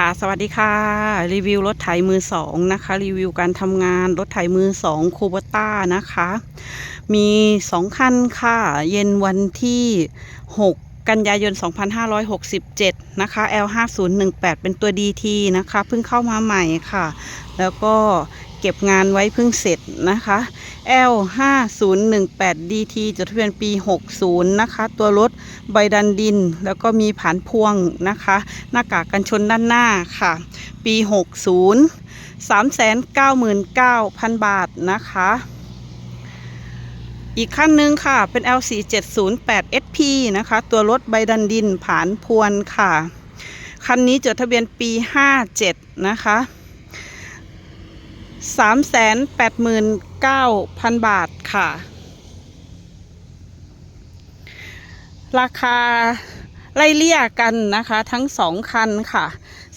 ค่ะ สวัสดีค่ะ รีวิวรถไถมือสองนะคะ รีวิวการทำงานรถไถมือสองคูบต้านะคะ มีสองคันค่ะ เย็นวันที่ 6 กันยายน 2567 นะคะ L5018 เป็นตัว DT นะคะ เพิ่งเข้ามาใหม่ค่ะ แล้วก็ เก็บงานไว้เพิ่งเสร็จนะคะ L5018 DT จดทะเบียนปี 60 นะคะ ตัวรถใบดันดิน แล้วก็มีผานพวงนะคะ หน้ากากกันชนด้านหน้าค่ะ ปี 60 399,000 บาทนะคะอีกขั้นหนึ่งค่ะเป็น L4708 SP นะคะ ตัวรถใบดันดินผานพวนค่ะ คันนี้จดทะเบียนปี 57 นะคะ 389,000 บาทค่ะ ราคาไล่เลี่ยกันนะคะทั้งสองคันค่ะ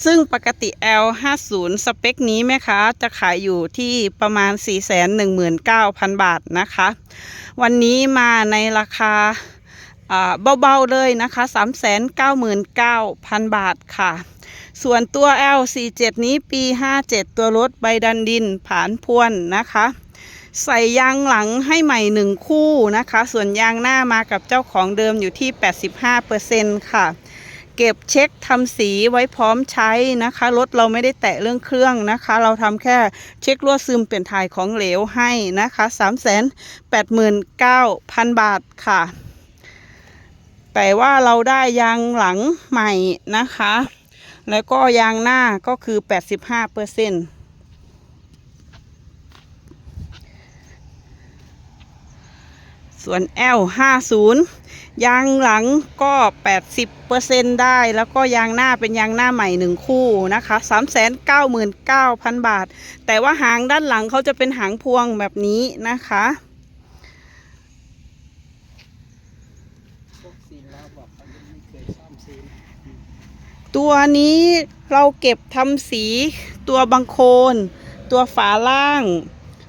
ซึ่งปกติ L50 สเปคนี้แม่ค้าจะขายอยู่ที่ประมาณ 419,000 บาทนะคะ วันนี้มาในราคาอ่าเบาๆเลยนะคะ 399,000 บาทค่ะ ส่วนตัว L47 นี้ปี 57 ตัวรถใบดันดินผานพวนนะคะ ใส่ยางหลังให้ใหม่หนึ่งคู่นะคะ ส่วนยางหน้ามากับเจ้าของเดิมอยู่ที่ 85%ค่ะ เก็บเช็คทำสีไว้พร้อมใช้นะคะ รถเราไม่ได้แตะเรื่องเครื่องนะคะ เราทำแค่เช็ครั่วซึมเปลี่ยนถ่ายของเหลวให้นะคะ 389,000 บาทค่ะ แต่ว่าเราได้ยางหลังใหม่นะคะ แล้วก็ยางหน้าก็คือ 85เปอร์เซ็นต์ส่วน L 50 ยางหลังก็ 80เปอร์เซ็นต์ได้ แล้วก็ยางหน้าเป็นยางหน้าใหม่หนึ่งคู่นะคะ 399,000 บาท แต่ว่าหางด้านหลังเขาจะเป็นหางพวงแบบนี้นะคะ ตัวนี้เราเก็บทำสีตัวบังโคน ตัวฝาล่าง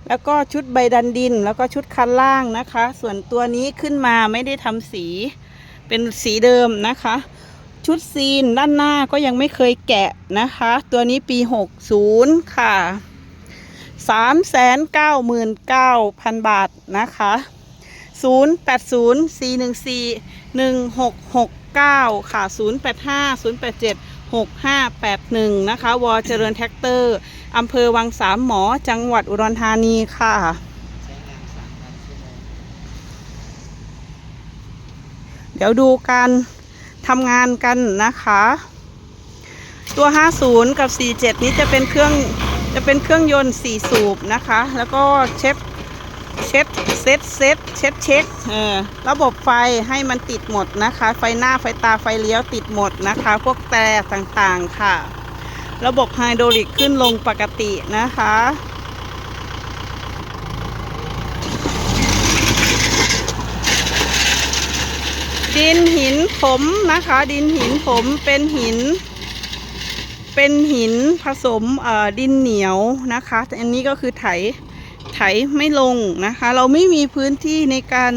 แล้วก็ชุดใบดันดิน แล้วก็ชุดคันล่างนะคะ ส่วนตัวนี้ขึ้นมาไม่ได้ทำสีเป็นสีเดิมนะคะ ชุดซีนด้านหน้าก็ยังไม่เคยแกะนะคะ ตัวนี้ปี 60 ค่ะ 399,000 บาทนะคะ 9 ค่ะ 0850876581 นะคะ วอเจริญแท็กเตอร์อำเภอวังสามหมอจังหวัดอุดรธานีค่ะเดี๋ยวดูการทำงานกันนะคะ ตัว 50 กับ 47 นี้จะเป็นเครื่องจะเป็นเครื่องยนต์ 4 สูบนะคะ แล้วก็เช็ด เช็ดเซ็ตเซ็ตเช็ดเช็คเออระบบไฟให้มันติดหมดนะคะ ไฟหน้าไฟตาไฟเลี้ยวติดหมดนะคะ พวกแต่ต่างๆค่ะ ระบบไฮดรอลิกขึ้นลงปกตินะคะดินหินผมนะคะ ดินหินผมเป็นหิน เป็นหินผสมเออดินเหนียวนะคะ อันนี้ก็คือไถ ถไม่ลงนะคะ เราไม่มีพื้นที่ในการ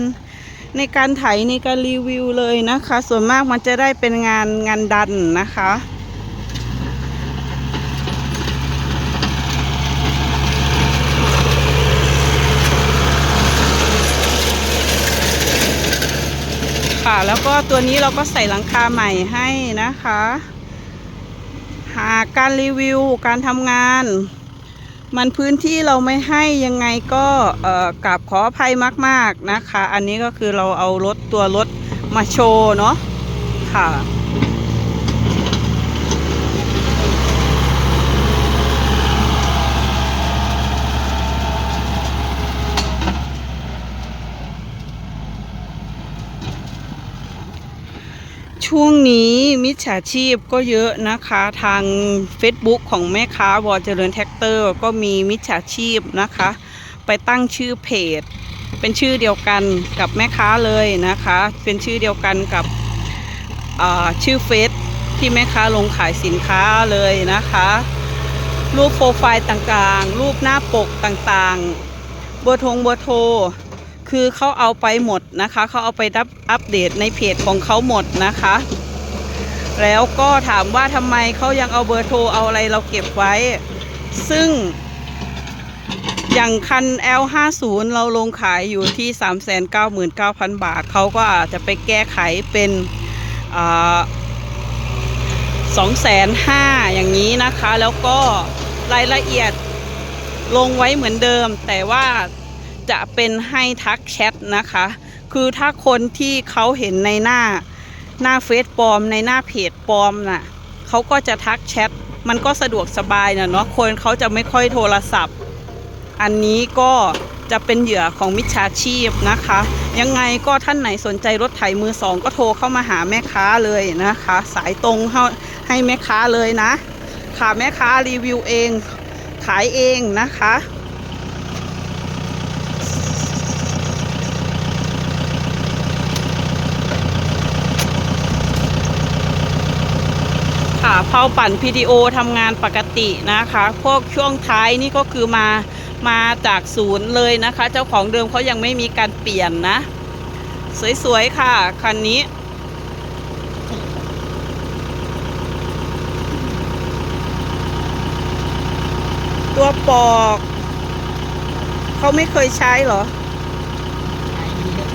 ในการไถในการรีวิวเลยนะคะ ส่วนมากมันจะได้เป็นงานงานดันนะคะค่ะแล้วก็ตัวนี้เราก็ใส่หลังคาใหม่ให้นะคะ หากการรีวิวการทำงาน มันพื้นที่เราไม่ให้ยังไงก็กราบขออภัยมาก ๆนะคะ อันนี้ก็คือเราเอารถตัวรถมาโชว์เนาะค่ะ ช่วงนี้มิจฉาชีพก็เยอะนะคะ ทาง Facebook ของแม่ค้าวอเจริญแท็กเตอร์ ก็มีมิจฉาชีพนะคะ ไปตั้งชื่อเพจ เป็นชื่อเดียวกันกับแม่ค้าเลยนะคะ เป็นชื่อเดียวกันกับชื่อเฟซที่แม่ค้าลงขายสินค้าเลยนะคะ รูปโปรไฟล์ต่างๆ รูปหน้าปกต่างๆเบอร์โทงเบอร์โทร คือเขาเอาไปหมดนะคะ เขาเอาไปอัปอัปเดตในเพจของเขาหมดนะคะ แล้วก็ถามว่าทำไมเขายังเอาเบอร์โทรเอาอะไรเราเก็บไว้ ซึ่ง อย่างคัน L50 เราลงขายอยู่ที่ 399,000 บาท เขาก็อาจจะไปแก้ไขเป็นสองแสนห้าอย่างนี้นะคะ แล้วก็รายละเอียดลงไว้เหมือนเดิม แต่ว่า จะเป็นให้ทักแชทนะคะ คือถ้าคนที่เขาเห็นในหน้าหน้าเฟซปลอม ในหน้าเพจปลอมน่ะเขาก็จะทักแชทมันก็สะดวกสบายนะเนาะคนเขาจะไม่ค่อยโทรศัพท์ อันนี้ก็จะเป็นเหยื่อของมิจฉาชีพนะคะ ยังไงก็ท่านไหนสนใจรถไถมือสองก็โทรเข้ามาหาแม่ค้าเลยนะคะ สายตรงให้แม่ค้าเลยนะค่ะแม่ค้ารีวิวเอง ขายเองนะคะ ค่ะเผาปั่น PTO ทำงานปกตินะคะ พวกช่วงท้ายนี่ก็คือมามาจากศูนย์เลยนะคะ เจ้าของเดิมเขายังไม่มีการเปลี่ยนนะ สวยๆ ค่ะคันนี้ ตัวปอกเขาไม่เคยใช้เหรอใช้เยอะ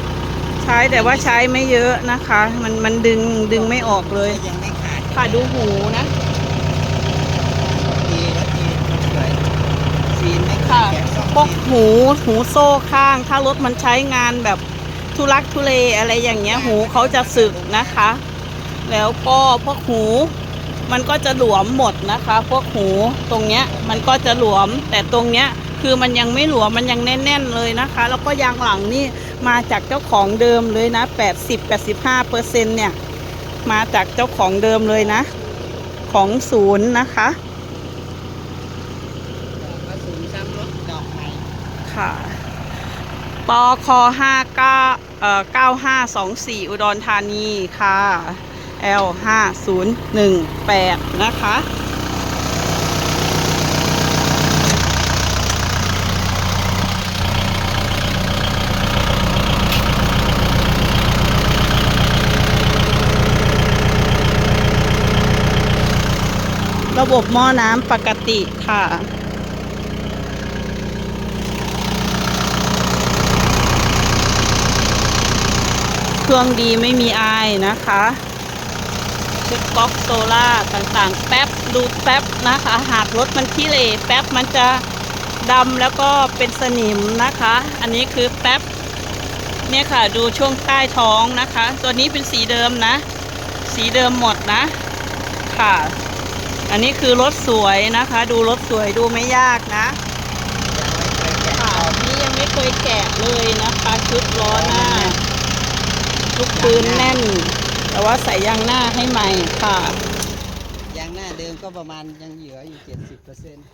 ใช้แต่ว่าใช้ไม่เยอะนะคะ มันมันดึงดึงไม่ออกเลยยังไม่ ค่ะดูหูนะดีแล้วดีมันสวยซีนไม่ขาค่ะดแกะซ่อมพวกซีนหูหูโซ่ข้าง ถ้ารถมันใช้งานแบบทุลักทุเลอะไรอย่างเงี้ย หูเขาจะสึกนะคะ แล้วก็พวกหู มันก็จะหลวมหมดนะคะ พวกหูตรงเนี้ยมันก็จะหลวม แต่ตรงเนี้ยคือมันยังไม่หลวมมันยังแน่น ๆ เลยนะคะ แล้วก็ยางหลังนี่มาจากเจ้าของเดิมเลยนะ 80-85เปอร์เซ็นเนี่ย มาจากเจ้าของเดิมเลยนะ ของศูนย์นะคะค่ะปอคห้าเก้าเอ่อเก้าห้าสองสี่อุดรธานีค่ะ L ห้าศูนย์หนึ่งแปดนะคะ ระบบหม้อน้ำปกติค่ะ เครื่องดีไม่มีอายนะคะ ชุดก๊อกโซล่าต่างๆ แป๊บดูแป๊บนะคะ หากรถมันขี้เหร่แป๊บมันจะดำแล้วก็เป็นสนิมนะคะ อันนี้คือแป๊บเนี่ยค่ะดูช่วงใต้ท้องนะคะ ตัวนี้เป็นสีเดิมนะ สีเดิมหมดนะ ค่ะ อันนี้คือรถสวยนะคะ ดูรถสวยดูไม่ยากนะค่ะนี่ยังไม่เคยแกะเลยนะคะชุดล้อหน้าลูกปืนแน่น แต่ว่าใส่ยางหน้าให้ใหม่ค่ะ ยางหน้าเดิมก็ประมาณยังเหลืออยู่เจ็ดสิบเปอร์เซ็นต์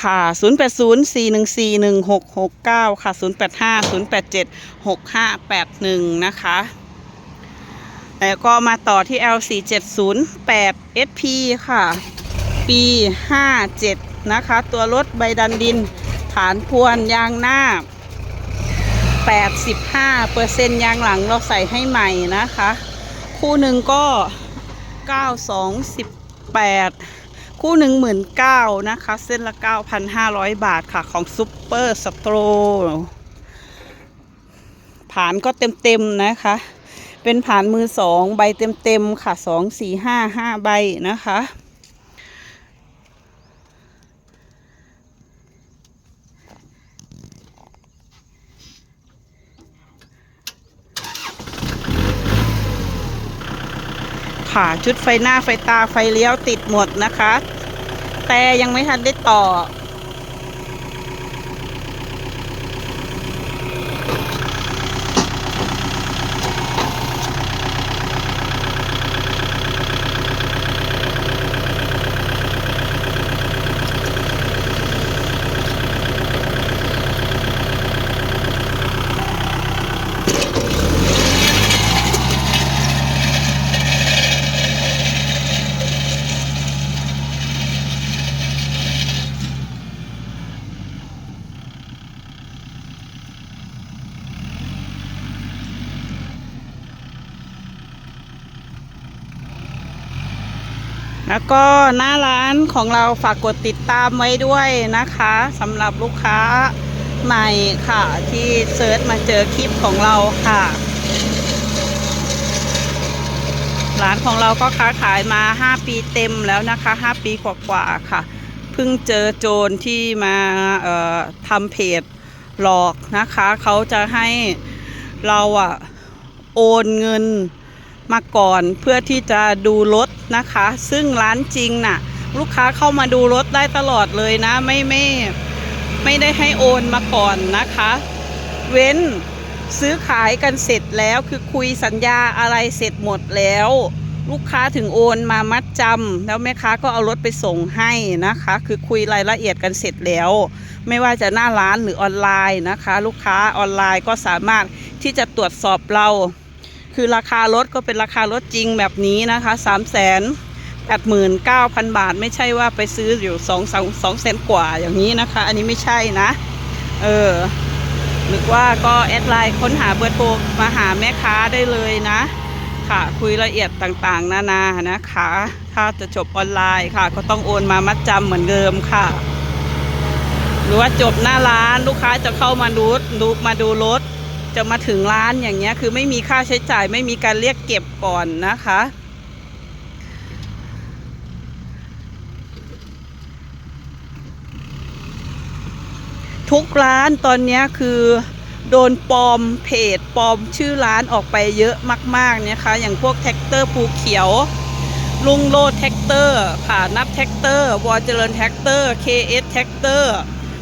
ค่ะ 0 8 0 4 1 4 1 6 6 9 ค่ะ 0 8 5 0 8 7 6 5 8 1 นะคะ แล้วก็มาต่อที่ L 4 7 0 8 SP ค่ะ ปี 57 นะคะ ตัวรถใบดันดิน ฐานพวนยางหน้า 85เปอร์เซ็นต์ยางหลังเราใส่ให้ใหม่นะคะ คู่หนึ่งก็ 9218 คู่หนึ่งหมื่นเก้านะคะ เส้นละ 9,500 บาทค่ะ ของซุปเปอร์สโตร ผ่านก็เต็ม ๆ นะคะ เป็นผ่านมือสองใบเต็มๆค่ะสองสี่ห้าห้าใบนะคะ ค่ะชุดไฟหน้าไฟตาไฟเลี้ยวติดหมดนะคะ แต่ยังไม่ทันได้ต่อ แล้วก็หน้าร้านของเราฝากกดติดตามไว้ด้วยนะคะสำหรับลูกค้าใหม่ค่ะ ที่เซิร์ชมาเจอคลิปของเราค่ะ ร้านของเราก็ค้าขายมา 5 ปีเต็มแล้วนะคะ 5 ปีกว่าๆค่ะ เพิ่งเจอโจรที่มาทำเพจหลอกนะคะ เขาจะให้เราอะโอนเงิน มาก่อนเพื่อที่จะดูรถนะคะ ซึ่งร้านจริงน่ะ ลูกค้าเข้ามาดูรถได้ตลอดเลยนะ ไม่ไม่ไม่ได้ให้โอนมาก่อนนะคะ เว้นซื้อขายกันเสร็จแล้วคือคุยสัญญาอะไรเสร็จหมดแล้ว ลูกค้าถึงโอนมามัดจำแล้วแม่ค้าก็เอารถไปส่งให้นะคะ คือคุยรายละเอียดกันเสร็จแล้ว ไม่ว่าจะหน้าร้านหรือออนไลน์นะคะ ลูกค้าออนไลน์ก็สามารถที่จะตรวจสอบเรา คือราคารถก็เป็นราคารถจริงแบบนี้นะคะ3 8 9 0 0 0บาท ไม่ใช่ว่าไปซื้ออยู่2 2 2แสนกว่าอย่างนี้นะคะ อันนี้ไม่ใช่นะ เออหรือว่าก็แอดไลน์ค้นหาเบอร์โทรมาหาแม่ค้าได้เลยนะ ค่ะคุยละเอียดต่างๆ นานานะคะ ถ้าจะจบออนไลน์ค่ะ ก็ต้องโอนมามัดจำเหมือนเดิมค่ะ หรือว่าจบหน้าร้านลูกค้าจะเข้ามาดูดูมาดูรถ จะมาถึงร้านอย่างเงี้ย คือไม่มีค่าใช้จ่ายไม่มีการเรียกเก็บก่อนนะคะ ทุกร้านตอนนี้คือโดนปลอมเพจปลอมชื่อร้านออกไปเยอะมากๆเนี่ยค่ะอย่างพวกแท็กเตอร์ภูเขียว ลุงโลดแท็กเตอร์ค่ะนับแท็กเตอร์วอเจริญแท็กเตอร์ KS แท็กเตอร์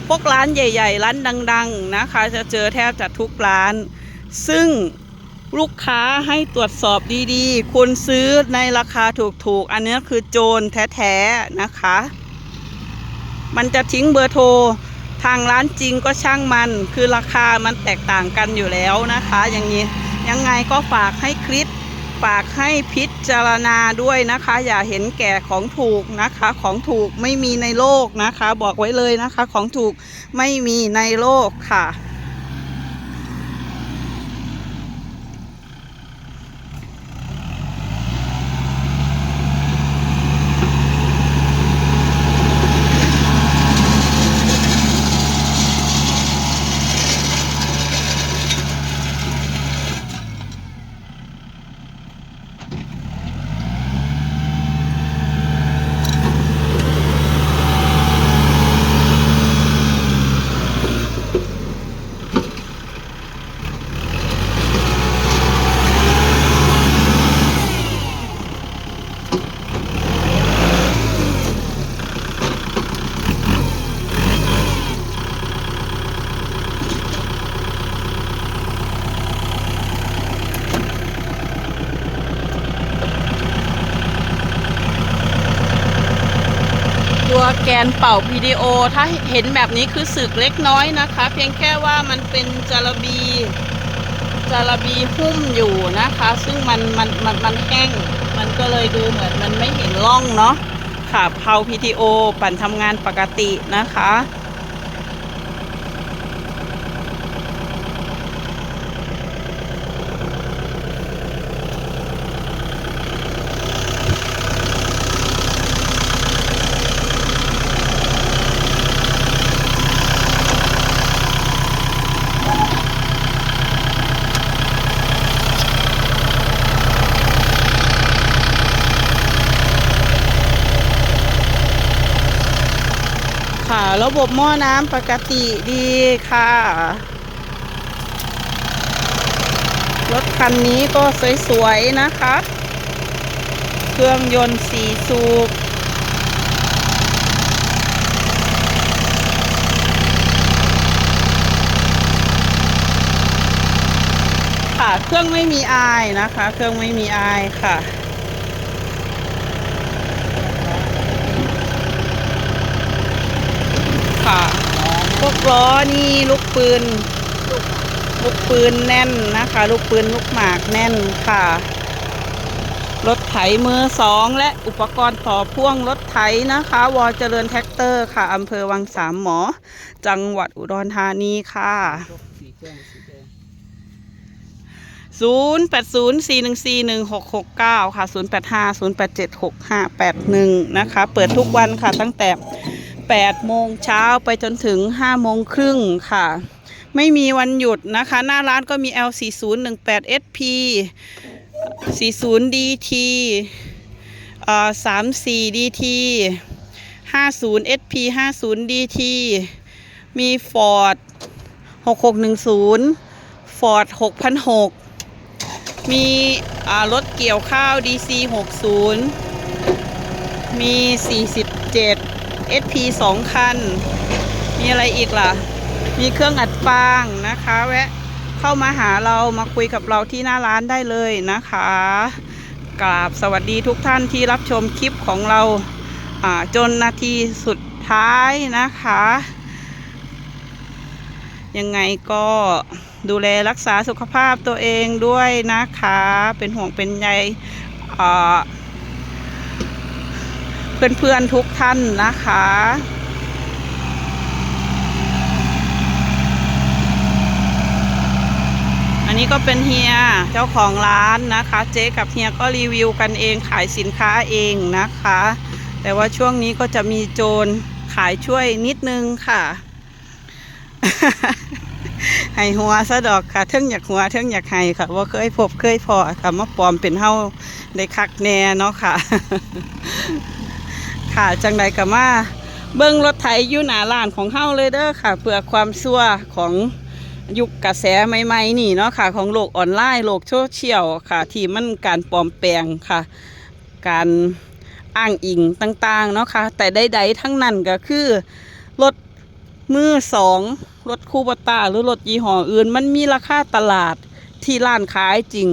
พวกร้านใหญ่ ๆ ร้านดัง ๆ นะคะ จะเจอแทบจะทุกร้าน ซึ่งลูกค้าให้ตรวจสอบดีๆ คุณซื้อในราคาถูกๆ อันนี้คือโจรแท้ๆนะคะ มันจะทิ้งเบอร์โทรทางร้านจริงก็ช่างมัน คือราคามันแตกต่างกันอยู่แล้วนะคะ อย่างนี้ยังไงก็ฝากให้คลิป ฝากให้พิจารณาด้วยนะคะ อย่าเห็นแก่ของถูกนะคะ ของถูกไม่มีในโลกนะคะ บอกไว้เลยนะคะ ของถูกไม่มีในโลกค่ะ นเป่าพีดีโอ ถ้าเห็นแบบนี้คือสึกเล็กน้อยนะคะ เพียงแค่ว่ามันเป็นจาระบีจาระบีหุ้มอยู่นะคะ ซึ่งมันมันมันมันแห้ง มันก็เลยดูเหมือนมันไม่เห็นร่องเนาะค่ะเผาพีดีโอปั่นทำงานปกตินะคะ ระบบหม้อน้ำปกติดีค่ะ รถคันนี้ก็สวยๆนะคะ เครื่องยนต์สี่สูบค่ะ เครื่องไม่มีอายนะคะ เครื่องไม่มีอายค่ะ ค่ะ พวกล้อนี่ลูกปืน ลูกปืนแน่นนะคะ ลูกปืนลูกหมากแน่นค่ะ รถไถมือสองและอุปกรณ์ต่อพ่วงรถไถนะคะ วอเจริญแท็กเตอร์ค่ะอำเภอวังสามหมอ จังหวัดอุดรธานีค่ะสีแดงสีแดง0 8 0 4 1 4 1 6 6 9 ค่ะ 0 8 5 0 8 7 6 5 8 1 นะคะ เปิดทุกวันค่ะตั้งแต่ 8โมงเช้าไปจนถึง5โมงครึ่งค่ะ ไม่มีวันหยุดนะคะ หน้าร้านก็มี L4018 SP 40 DT 34 DT 50 SP 50 DT มี Ford 6610 Ford 6006 มีรถเกี่ยวข้าว DC 60 มี 47 SP 2 คัน มีอะไรอีกล่ะ มีเครื่องอัดฟางนะคะ แวะเข้ามาหาเรามาคุยกับเราที่หน้าร้านได้เลยนะคะกราบสวัสดีทุกท่านที่รับชมคลิปของเราอ่าจนนาทีสุดท้ายนะคะ ยังไงก็ดูแลรักษาสุขภาพตัวเองด้วยนะคะ เป็นห่วงเป็นใยอ่า เพื่อนๆทุกท่านนะคะ อันนี้ก็เป็นเฮียเจ้าของร้านนะคะ เจ๊กับเฮียก็รีวิวกันเองขายสินค้าเองนะคะ แต่ว่าช่วงนี้ก็จะมีโจรขายช่วยนิดนึงค่ะ ให้หัวซะดอกค่ะเทิงอยากหัวเทิงอยากให้ค่ะว่าเคยพบเคยพอค่ะมาปลอมเป็นเฮาได้คักแน่เนาะค่ะ ค่ะ จังใดก็มาเบิ้งรถไถอยู่หนาร้านของเฮ้าเลยเด้อค่ะ เพื่อความชั่วของยุคกระแสใหม่ๆนี่เนาะค่ะ ของโลกออนไลน์โลกโซเชียลค่ะ ที่มันการปลอมแปลงค่ะ การอ้างอิงต่างๆเนาะค่ะ แต่ใดๆทั้งนั้นก็คือรถมือสองรถคูบตาหรือรถยี่ห้ออื่น มันมีราคาตลาด ที่ร้านขายจริง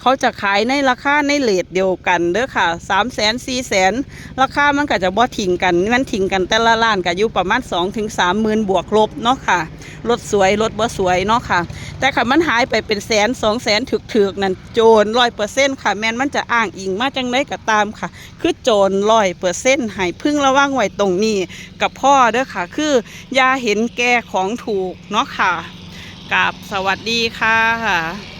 เขาจะขายในราคาในเลทเดียวกันเด้อค่ะสามแสนสี่แสนราคามันก็จะบ่ทิ้งกันมันทิ้งกันแต่ละร้านก็อยู่ประมาณ2อถึงสามหมื่นบวกลบเนาะค่ะรถสวยรถบ่สวยเนาะค่ะ แต่ค่ะมันหายไปเป็นแสนสองแสนถึกๆนั่นโจรร้อยเปอร์เซ็นต์ค่ะแมนมันจะอ้างอิงมาจังไดก็ตามค่ะ คือโจรร้อยเปอร์เซ็นต์ให้พึ่งระวังไว้ตรงนี้กับพ่อเด้อค่ะ คือยาเห็นแก่ของถูกเนาะค่ะกับสวัสดีค่ะ